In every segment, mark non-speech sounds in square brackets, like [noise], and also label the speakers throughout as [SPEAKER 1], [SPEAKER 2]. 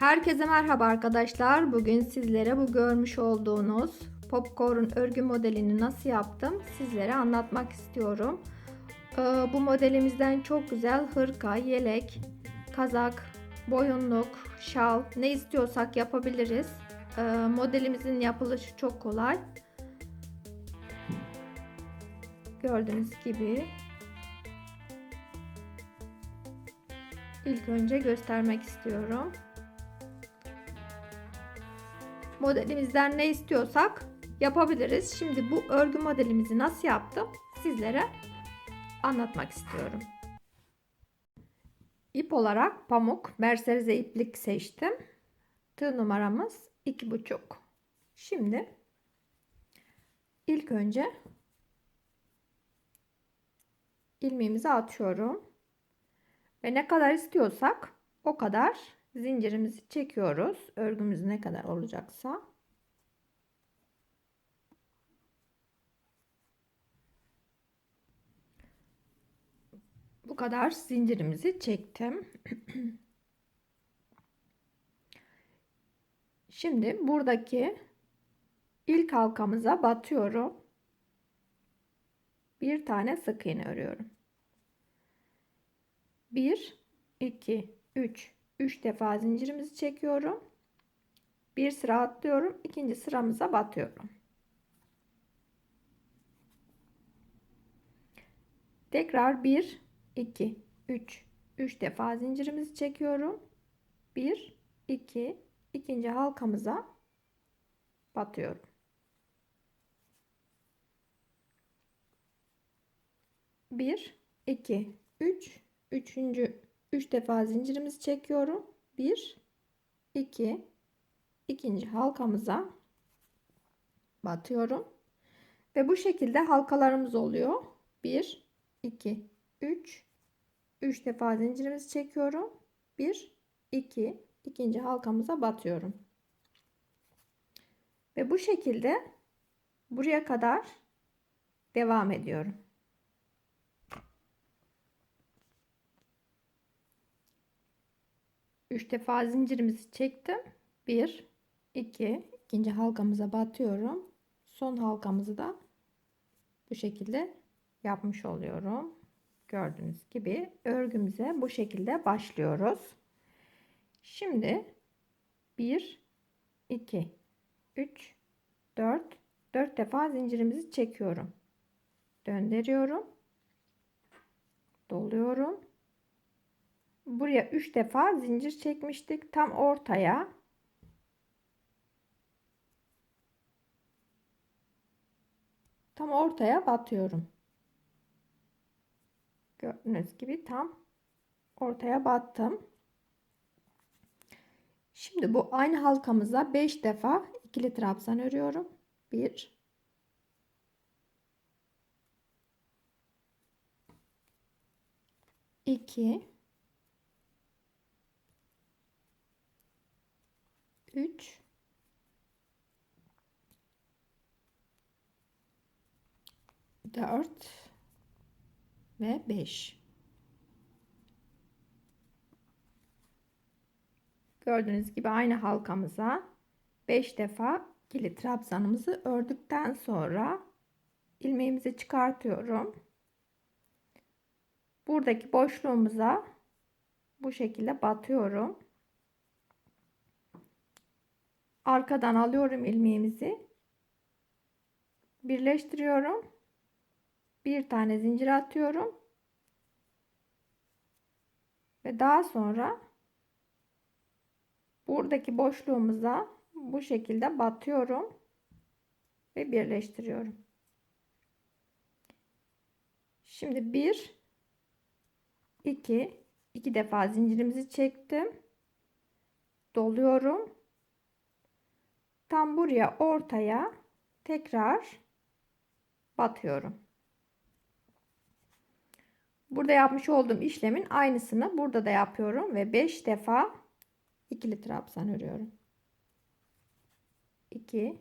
[SPEAKER 1] Herkese merhaba arkadaşlar. Bugün sizlere bu görmüş olduğunuz popcorn örgü modelini nasıl yaptım sizlere anlatmak istiyorum. Ee, bu modelimizden çok güzel hırka, yelek, kazak, boyunluk, şal ne istiyorsak yapabiliriz. Ee, modelimizin yapılışı çok kolay. Gördüğünüz gibi ilk önce göstermek istiyorum. Modelimizden ne istiyorsak yapabiliriz. Şimdi bu örgü modelimizi nasıl yaptım sizlere anlatmak istiyorum. İp olarak pamuk merserize iplik seçtim. Tığ numaramız 2,5. Şimdi ilk önce ilmeğimizi atıyorum. Ve ne kadar istiyorsak o kadar zincirimizi çekiyoruz. Örgümüz ne kadar olacaksa. Bu kadar zincirimizi çektim. [clears throat] Şimdi buradaki ilk halkamıza batıyorum. Bir tane sık iğne örüyorum. 1 2 3 3 defa zincirimizi çekiyorum. Bir sıra atlıyorum. ikinci sıramıza batıyorum. Tekrar 1 2 3 3 defa zincirimizi çekiyorum. 1 2 ikinci halkamıza batıyorum. Bir, iki, üç, üçüncü 3 defa zincirimizi çekiyorum. 1 2 ikinci halkamıza batıyorum. Ve bu şekilde halkalarımız oluyor. 1 2 3 3 defa zincirimizi çekiyorum. 1 2 ikinci halkamıza batıyorum. Ve bu şekilde buraya kadar devam ediyorum. 3 defa zincirimizi çektim. 1 2 ikinci halkamıza batıyorum. Son halkamızı da bu şekilde yapmış oluyorum. Gördüğünüz gibi örgümüze bu şekilde başlıyoruz. Şimdi 1 2 3 4 4 defa zincirimizi çekiyorum. Döndürüyorum. Doluyorum buraya 3 defa zincir çekmiştik. Tam ortaya tam ortaya batıyorum. Gördüğünüz gibi tam ortaya battım. Şimdi bu aynı halkamıza 5 defa ikili trabzan örüyorum. 1 2 3 4 ve 5 Gördüğünüz gibi aynı halkamıza 5 defa kilit trabzanımızı ördükten sonra ilmeğimizi çıkartıyorum. Buradaki boşluğumuza bu şekilde batıyorum arkadan alıyorum ilmeğimizi. Birleştiriyorum. Bir tane zincir atıyorum. Ve daha sonra buradaki boşluğumuza bu şekilde batıyorum ve birleştiriyorum. Şimdi bir iki iki defa zincirimizi çektim. Doluyorum tam buraya ortaya tekrar batıyorum. Burada yapmış olduğum işlemin aynısını burada da yapıyorum ve 5 defa ikili trabzan örüyorum. 2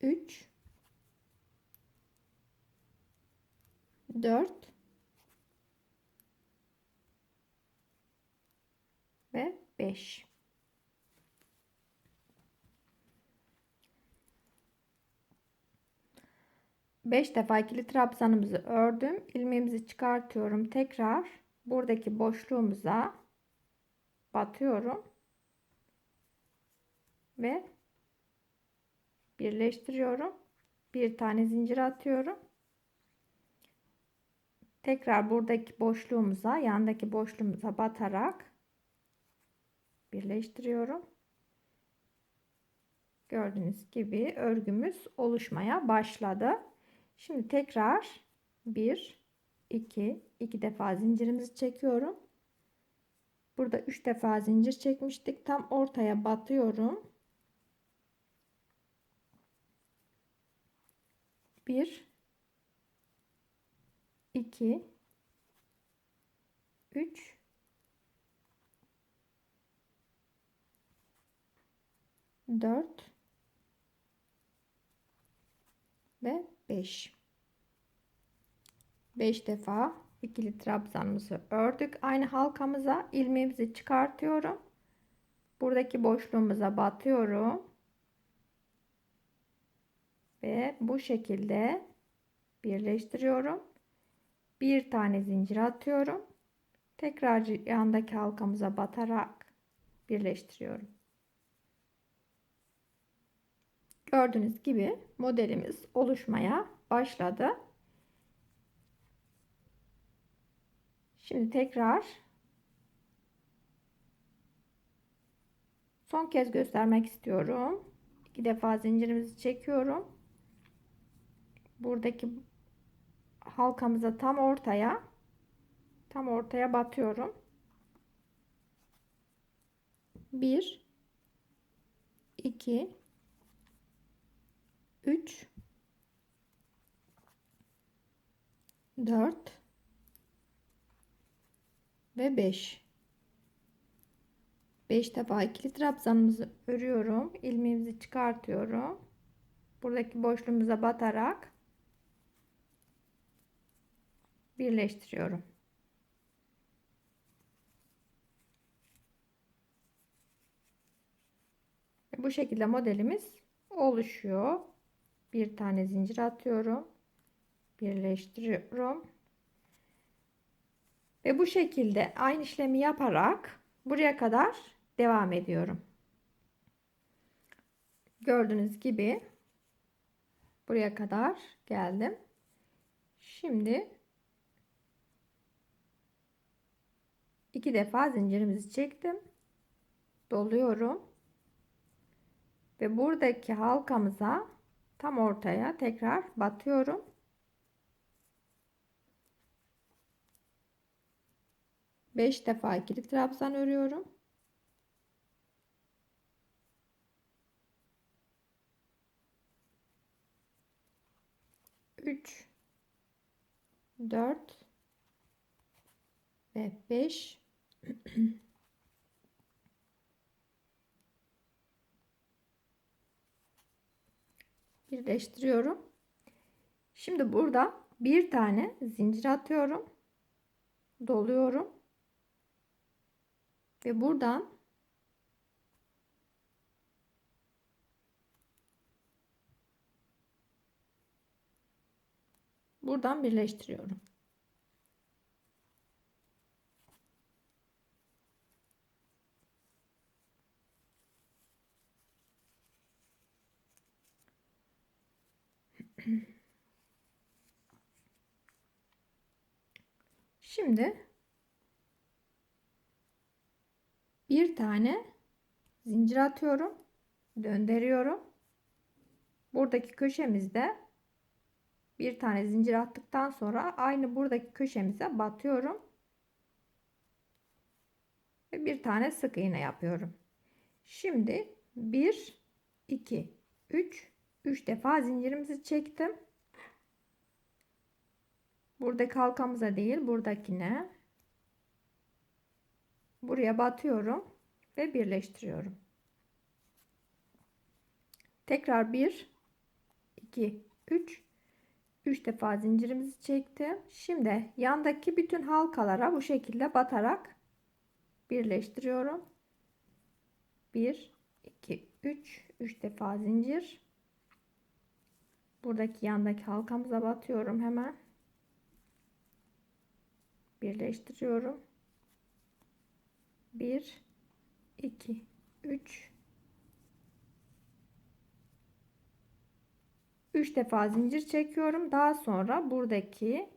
[SPEAKER 1] 3 4 5 5 defa ikili trabzanımızı ördüm. ilmeğimizi çıkartıyorum. Tekrar buradaki boşluğumuza batıyorum. Ve birleştiriyorum. Bir tane zincir atıyorum. Tekrar buradaki boşluğumuza, yandaki boşluğumuza batarak birleştiriyorum. Gördüğünüz gibi örgümüz oluşmaya başladı. Şimdi tekrar 1 2 2 defa zincirimizi çekiyorum. Burada 3 defa zincir çekmiştik. Tam ortaya batıyorum. 1 2 3 4 ve 5 5 defa ikili trabzanımızı ördük. Aynı halkamıza ilmeğimizi çıkartıyorum. Buradaki boşluğumuza batıyorum. Ve bu şekilde birleştiriyorum. Bir tane zincir atıyorum. Tekrar yandaki halkamıza batarak birleştiriyorum Gördüğünüz gibi modelimiz oluşmaya başladı. Şimdi tekrar son kez göstermek istiyorum. İki defa zincirimizi çekiyorum. Buradaki halkamıza tam ortaya tam ortaya batıyorum. 1 2 3 4 ve 5 5 defa ikili trabzanımızı örüyorum. İlmeğimizi çıkartıyorum. Buradaki boşluğumuza batarak birleştiriyorum. Bu şekilde modelimiz oluşuyor bir tane zincir atıyorum. Birleştiriyorum. Ve bu şekilde aynı işlemi yaparak buraya kadar devam ediyorum. Gördüğünüz gibi buraya kadar geldim. Şimdi iki defa zincirimizi çektim. Doluyorum. Ve buradaki halkamıza tam ortaya tekrar batıyorum. Beş defa ikili trabzan örüyorum. Üç, dört ve beş. [clears throat] birleştiriyorum. Şimdi burada bir tane zincir atıyorum. Doluyorum. Ve buradan buradan birleştiriyorum. Şimdi bir tane zincir atıyorum. Döndürüyorum. Buradaki köşemizde bir tane zincir attıktan sonra aynı buradaki köşemize batıyorum. Ve bir tane sık iğne yapıyorum. Şimdi 1 2 3 3 defa zincirimizi çektim. Buradaki halkamıza değil buradakine buraya batıyorum ve birleştiriyorum. Tekrar 1 2 3 3 defa zincirimizi çektim. Şimdi yandaki bütün halkalara bu şekilde batarak birleştiriyorum. 1 2 3 3 defa zincir. Buradaki yandaki halkamıza batıyorum hemen birleştiriyorum 1 2 3 3 defa zincir çekiyorum daha sonra buradaki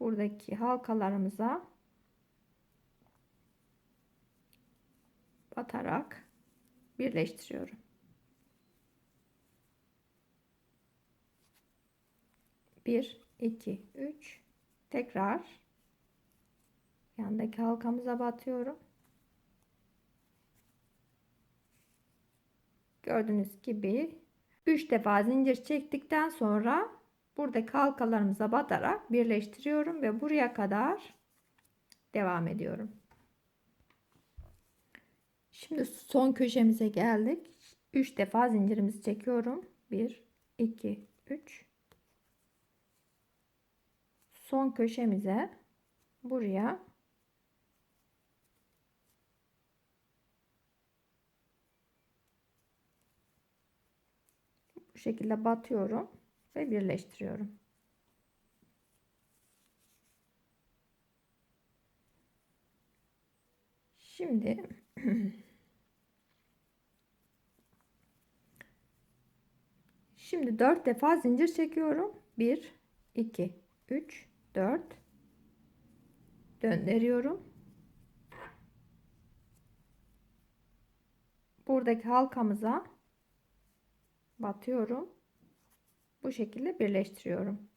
[SPEAKER 1] buradaki halkalarımıza batarak birleştiriyorum. Bir, iki, üç. Tekrar yandaki halkamıza batıyorum. Gördüğünüz gibi 3 defa zincir çektikten sonra buradaki halkalarımıza batarak birleştiriyorum ve buraya kadar devam ediyorum. Şimdi son köşemize geldik. 3 defa zincirimizi çekiyorum. 1 2 3 Son köşemize buraya bu şekilde batıyorum ve birleştiriyorum. Şimdi [clears throat] Şimdi 4 defa zincir çekiyorum. 1 2 3 4 döndürüyorum. Buradaki halkamıza batıyorum. Bu şekilde birleştiriyorum.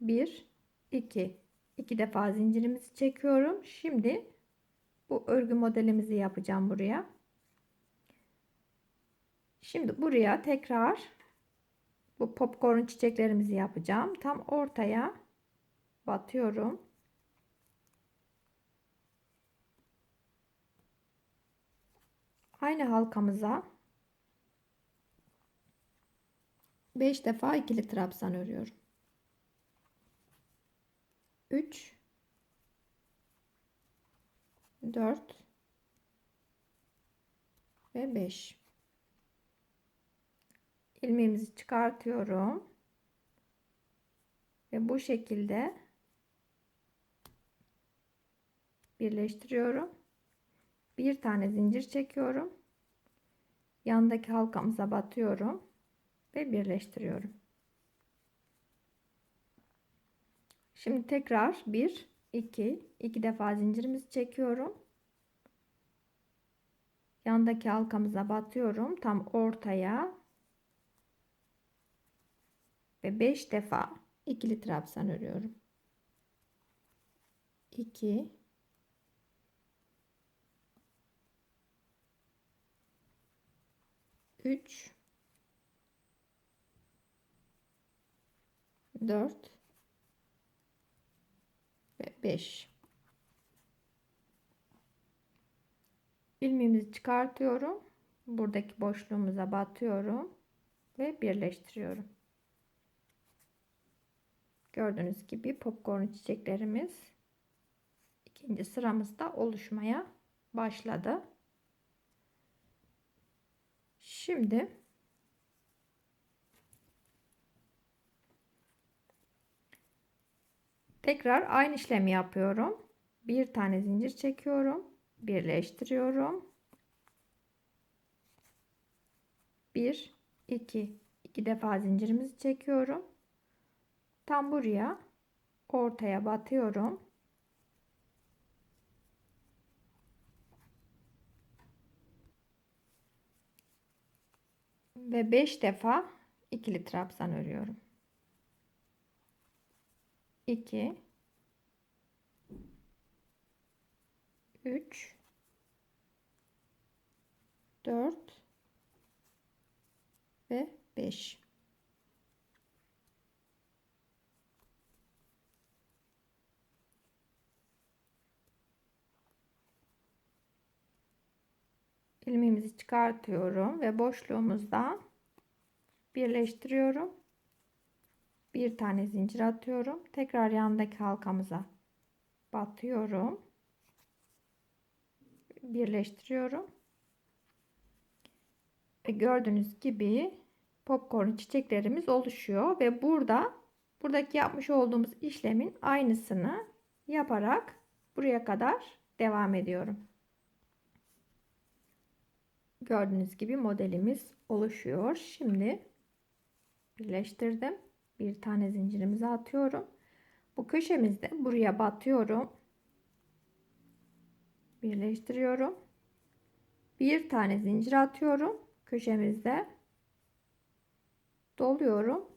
[SPEAKER 1] 1 2 2 defa zincirimizi çekiyorum. Şimdi bu örgü modelimizi yapacağım buraya. Şimdi buraya tekrar bu popcorn çiçeklerimizi yapacağım. Tam ortaya batıyorum. Aynı halkamıza 5 defa ikili trabzan örüyorum. 3 4 ve 5 ilmeğimizi çıkartıyorum. Ve bu şekilde birleştiriyorum. Bir tane zincir çekiyorum. Yandaki halkamıza batıyorum ve birleştiriyorum. Şimdi tekrar 1 2 2 defa zincirimizi çekiyorum. Yandaki halkamıza batıyorum. Tam ortaya ve 5 defa ikili trabzan örüyorum. 2 3 4 ve 5 ilmeğimizi çıkartıyorum. Buradaki boşluğumuza batıyorum ve birleştiriyorum Gördüğünüz gibi popcorn çiçeklerimiz ikinci sıramızda oluşmaya başladı. Şimdi tekrar aynı işlemi yapıyorum. Bir tane zincir çekiyorum. Birleştiriyorum. 1 2 2 defa zincirimizi çekiyorum tam buraya ortaya batıyorum. Ve 5 defa ikili trabzan örüyorum. 2 3 4 ve 5 ilmeğimizi çıkartıyorum ve boşluğumuzda birleştiriyorum. Bir tane zincir atıyorum. Tekrar yandaki halkamıza batıyorum. Birleştiriyorum. Ve gördüğünüz gibi popcorn çiçeklerimiz oluşuyor ve burada buradaki yapmış olduğumuz işlemin aynısını yaparak buraya kadar devam ediyorum. Gördüğünüz gibi modelimiz oluşuyor. Şimdi birleştirdim. Bir tane zincirimizi atıyorum. Bu köşemizde buraya batıyorum. Birleştiriyorum. Bir tane zincir atıyorum. Köşemizde doluyorum.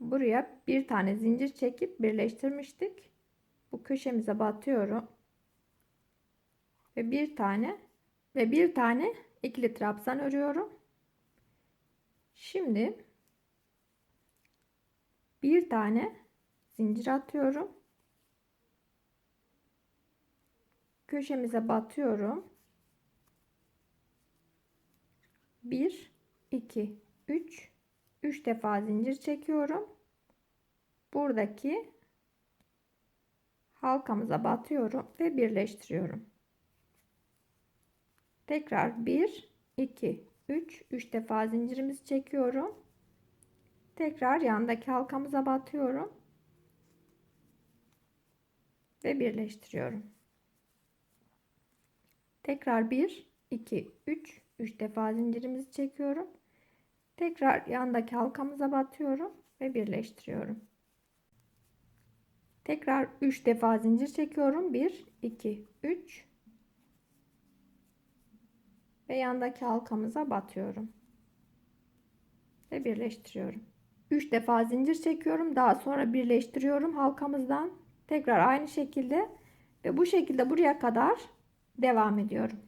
[SPEAKER 1] Buraya bir tane zincir çekip birleştirmiştik. Bu köşemize batıyorum. Ve bir tane ve bir tane ikili trabzan örüyorum. Şimdi bir tane zincir atıyorum. Köşemize batıyorum. 1 2 3 3 defa zincir çekiyorum. Buradaki halkamıza batıyorum ve birleştiriyorum. Tekrar 1 2 3 3 defa zincirimizi çekiyorum. Tekrar yandaki halkamıza batıyorum. Ve birleştiriyorum. Tekrar 1 2 3 3 defa zincirimizi çekiyorum. Tekrar yandaki halkamıza batıyorum ve birleştiriyorum. Tekrar 3 defa zincir çekiyorum. 1 2 3 ve yandaki halkamıza batıyorum. Ve birleştiriyorum. 3 defa zincir çekiyorum. Daha sonra birleştiriyorum halkamızdan. Tekrar aynı şekilde ve bu şekilde buraya kadar devam ediyorum.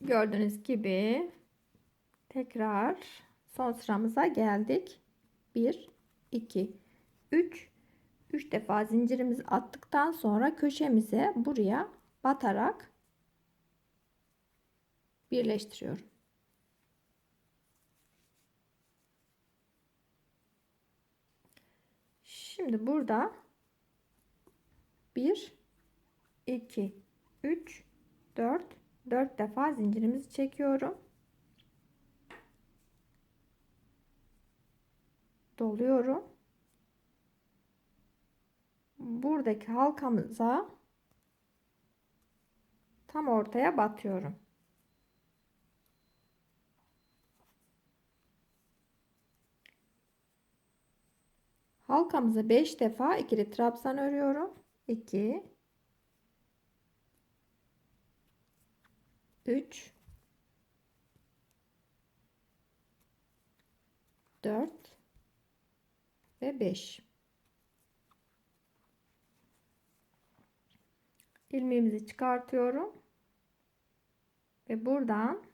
[SPEAKER 1] Gördüğünüz gibi tekrar son sıramıza geldik. 1 2 3 3 defa zincirimizi attıktan sonra köşemize buraya batarak birleştiriyorum. Şimdi burada 1 2 3 4 4 defa zincirimizi çekiyorum. Doluyorum. Buradaki halkamıza tam ortaya batıyorum. Halkamızı 5 defa ikili trabzan örüyorum. 2 3 4 ve 5 ilmeğimizi çıkartıyorum. Ve buradan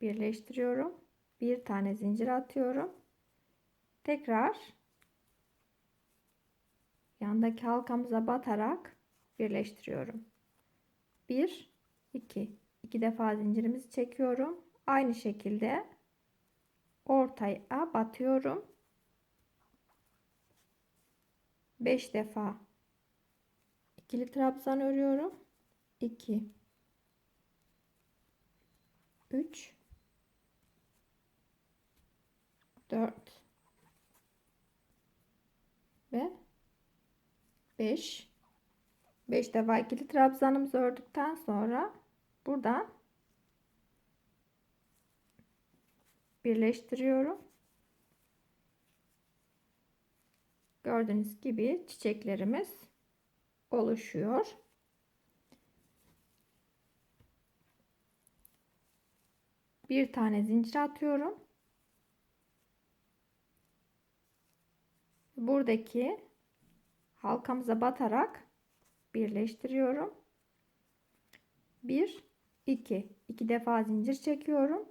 [SPEAKER 1] birleştiriyorum. Bir tane zincir atıyorum tekrar yandaki halkamıza batarak birleştiriyorum. 1 2 2 defa zincirimizi çekiyorum. Aynı şekilde ortaya batıyorum. 5 defa ikili trabzan örüyorum. 2 3 4 ve 5 5 defa ikili trabzanımızı ördükten sonra buradan birleştiriyorum. Gördüğünüz gibi çiçeklerimiz oluşuyor. Bir tane zincir atıyorum. Buradaki halkamıza batarak birleştiriyorum. 1 2 2 defa zincir çekiyorum.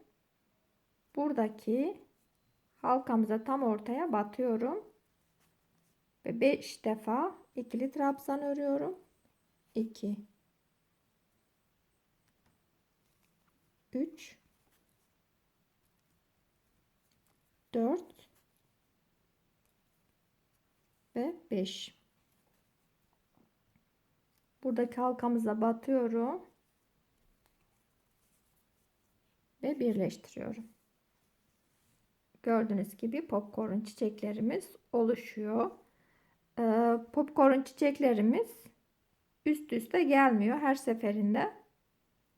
[SPEAKER 1] Buradaki halkamıza tam ortaya batıyorum. Ve 5 defa ikili trabzan örüyorum. 2 3 4 ve 5. Buradaki halkamıza batıyorum ve birleştiriyorum. Gördüğünüz gibi popcorn çiçeklerimiz oluşuyor. Ee, popcorn çiçeklerimiz üst üste gelmiyor her seferinde.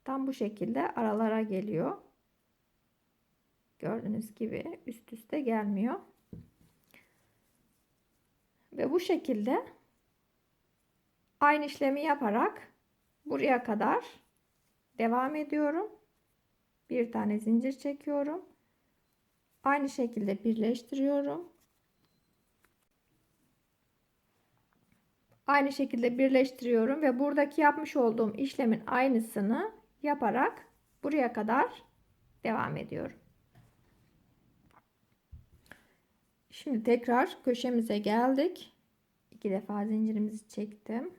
[SPEAKER 1] Tam bu şekilde aralara geliyor. Gördüğünüz gibi üst üste gelmiyor. Ve bu şekilde aynı işlemi yaparak buraya kadar devam ediyorum. Bir tane zincir çekiyorum. Aynı şekilde birleştiriyorum. Aynı şekilde birleştiriyorum ve buradaki yapmış olduğum işlemin aynısını yaparak buraya kadar devam ediyorum. Şimdi tekrar köşemize geldik. İki defa zincirimizi çektim.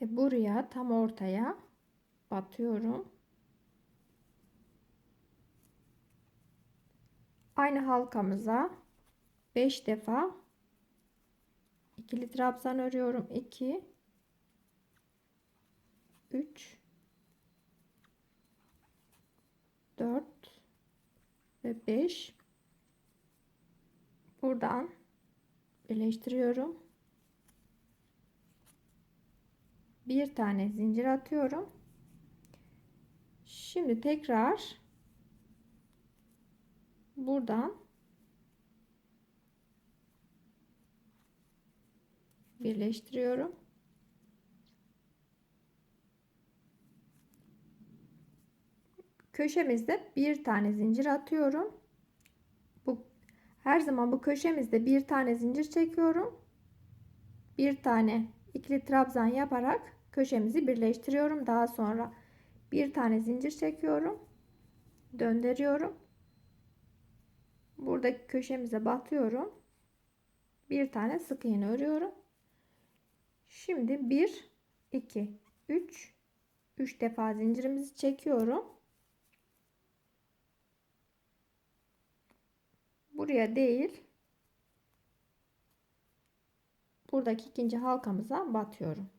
[SPEAKER 1] Ve buraya tam ortaya batıyorum. Aynı halkamıza 5 defa ikili trabzan örüyorum. 2 3 4 ve 5 buradan birleştiriyorum. Bir tane zincir atıyorum. Şimdi tekrar buradan birleştiriyorum. Köşemizde bir tane zincir atıyorum. Her zaman bu köşemizde bir tane zincir çekiyorum. Bir tane ikili trabzan yaparak köşemizi birleştiriyorum. Daha sonra bir tane zincir çekiyorum. Döndürüyorum. Buradaki köşemize batıyorum. Bir tane sık iğne örüyorum. Şimdi 1 2 3 3 defa zincirimizi çekiyorum. Buraya değil. Buradaki ikinci halkamıza batıyorum.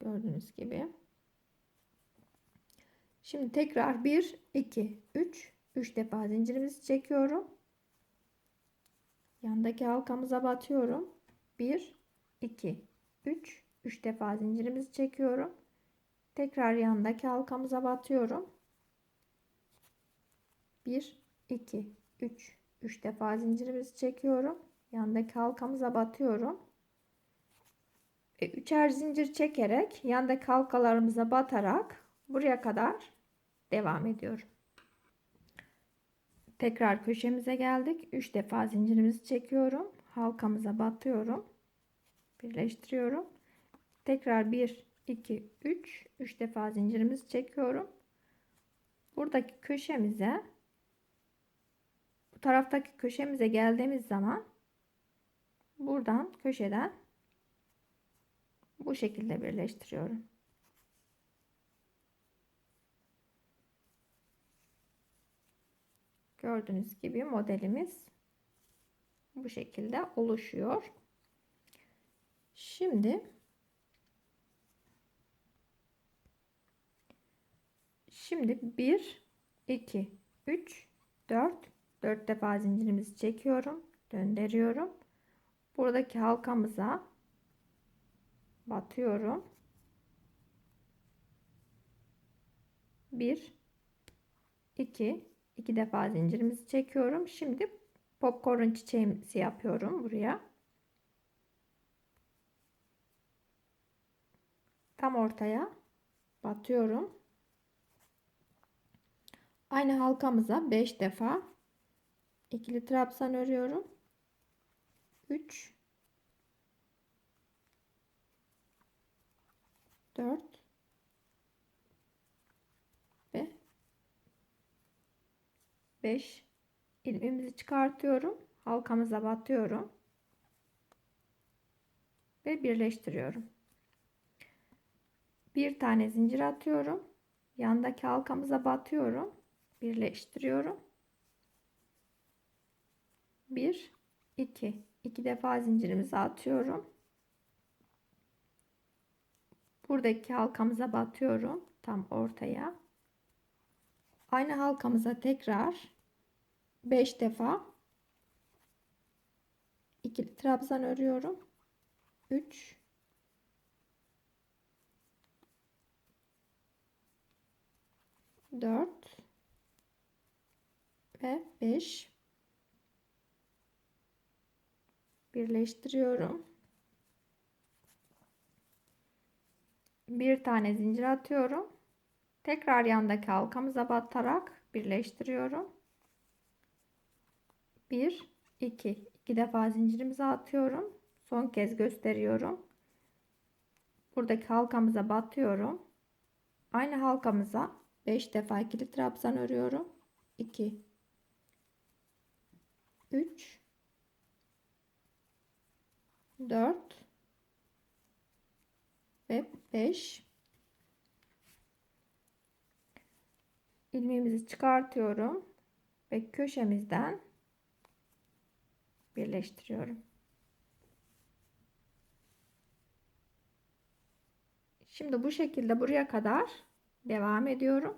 [SPEAKER 1] Gördüğünüz gibi. Şimdi tekrar 1 2 3 3 defa zincirimizi çekiyorum. Yandaki halkamıza batıyorum. 1 2 3 3 defa zincirimizi çekiyorum. Tekrar yandaki halkamıza batıyorum. 1 2 3 3 defa zincirimizi çekiyorum. Yandaki halkamıza batıyorum. Ve üçer zincir çekerek yandaki halkalarımıza batarak buraya kadar devam ediyorum. Tekrar köşemize geldik. 3 defa zincirimizi çekiyorum. Halkamıza batıyorum. Birleştiriyorum. Tekrar 1 2 3 3 defa zincirimizi çekiyorum. Buradaki köşemize bu taraftaki köşemize geldiğimiz zaman buradan köşeden bu şekilde birleştiriyorum. Gördüğünüz gibi modelimiz bu şekilde oluşuyor. Şimdi Şimdi 1 2 3 4 4 defa zincirimizi çekiyorum, döndürüyorum. Buradaki halkamıza batıyorum. 1 2 2 defa zincirimizi çekiyorum. Şimdi popcorn çiçeğimizi yapıyorum buraya. Tam ortaya batıyorum. Aynı halkamıza 5 defa ikili trabzan örüyorum. 3 4 ve 5 ilmeğimizi çıkartıyorum. Halkamıza batıyorum. Ve birleştiriyorum. Bir tane zincir atıyorum. Yandaki halkamıza batıyorum. Birleştiriyorum. 1 2 2 defa zincirimizi atıyorum. Buradaki halkamıza batıyorum tam ortaya. Aynı halkamıza tekrar 5 defa ikili trabzan örüyorum. 3 4 ve 5 birleştiriyorum. Bir tane zincir atıyorum. Tekrar yandaki halkamıza batarak birleştiriyorum. 1 2 2 defa zincirimizi atıyorum. Son kez gösteriyorum. Buradaki halkamıza batıyorum. Aynı halkamıza 5 defa ikili trabzan örüyorum. 2 3 4 ve 5 ilmeğimizi çıkartıyorum ve köşemizden birleştiriyorum. Şimdi bu şekilde buraya kadar devam ediyorum.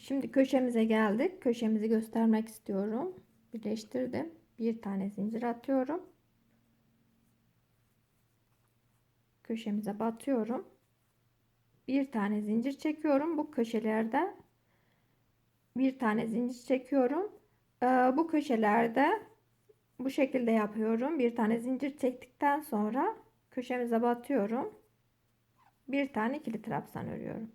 [SPEAKER 1] Şimdi köşemize geldik. Köşemizi göstermek istiyorum. Birleştirdim. Bir tane zincir atıyorum. Köşemize batıyorum. Bir tane zincir çekiyorum. Bu köşelerde bir tane zincir çekiyorum. Ee, bu köşelerde bu şekilde yapıyorum. Bir tane zincir çektikten sonra köşemize batıyorum. Bir tane ikili trabzan örüyorum.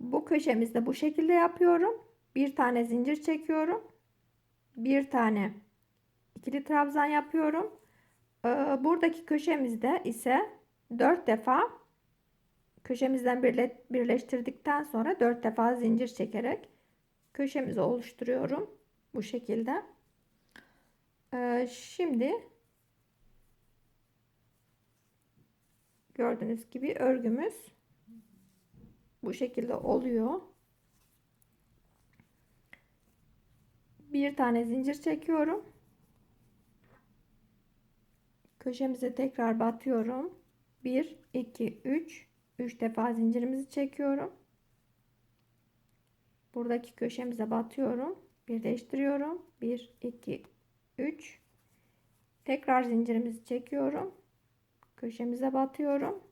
[SPEAKER 1] Bu köşemizde bu şekilde yapıyorum. Bir tane zincir çekiyorum. Bir tane ikili trabzan yapıyorum. Ee, buradaki köşemizde ise 4 defa köşemizden birleştirdikten sonra 4 defa zincir çekerek köşemizi oluşturuyorum. Bu şekilde. Ee, şimdi gördüğünüz gibi örgümüz bu şekilde oluyor. Bir tane zincir çekiyorum. Köşemize tekrar batıyorum. 1 2 3 3 defa zincirimizi çekiyorum. Buradaki köşemize batıyorum. Birleştiriyorum. 1 2 3 Tekrar zincirimizi çekiyorum. Köşemize batıyorum.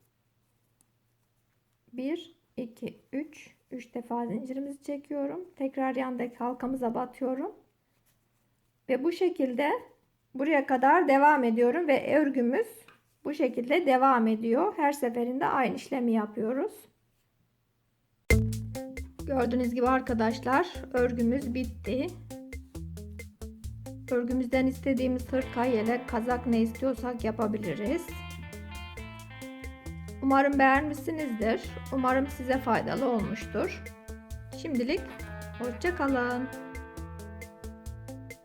[SPEAKER 1] 1 2 3 3 defa zincirimizi çekiyorum. Tekrar yandaki halkamıza batıyorum. Ve bu şekilde buraya kadar devam ediyorum ve örgümüz bu şekilde devam ediyor. Her seferinde aynı işlemi yapıyoruz. Gördüğünüz gibi arkadaşlar örgümüz bitti. Örgümüzden istediğimiz hırka, yelek, kazak ne istiyorsak yapabiliriz. Umarım beğenmişsinizdir. Umarım size faydalı olmuştur. Şimdilik hoşçakalın.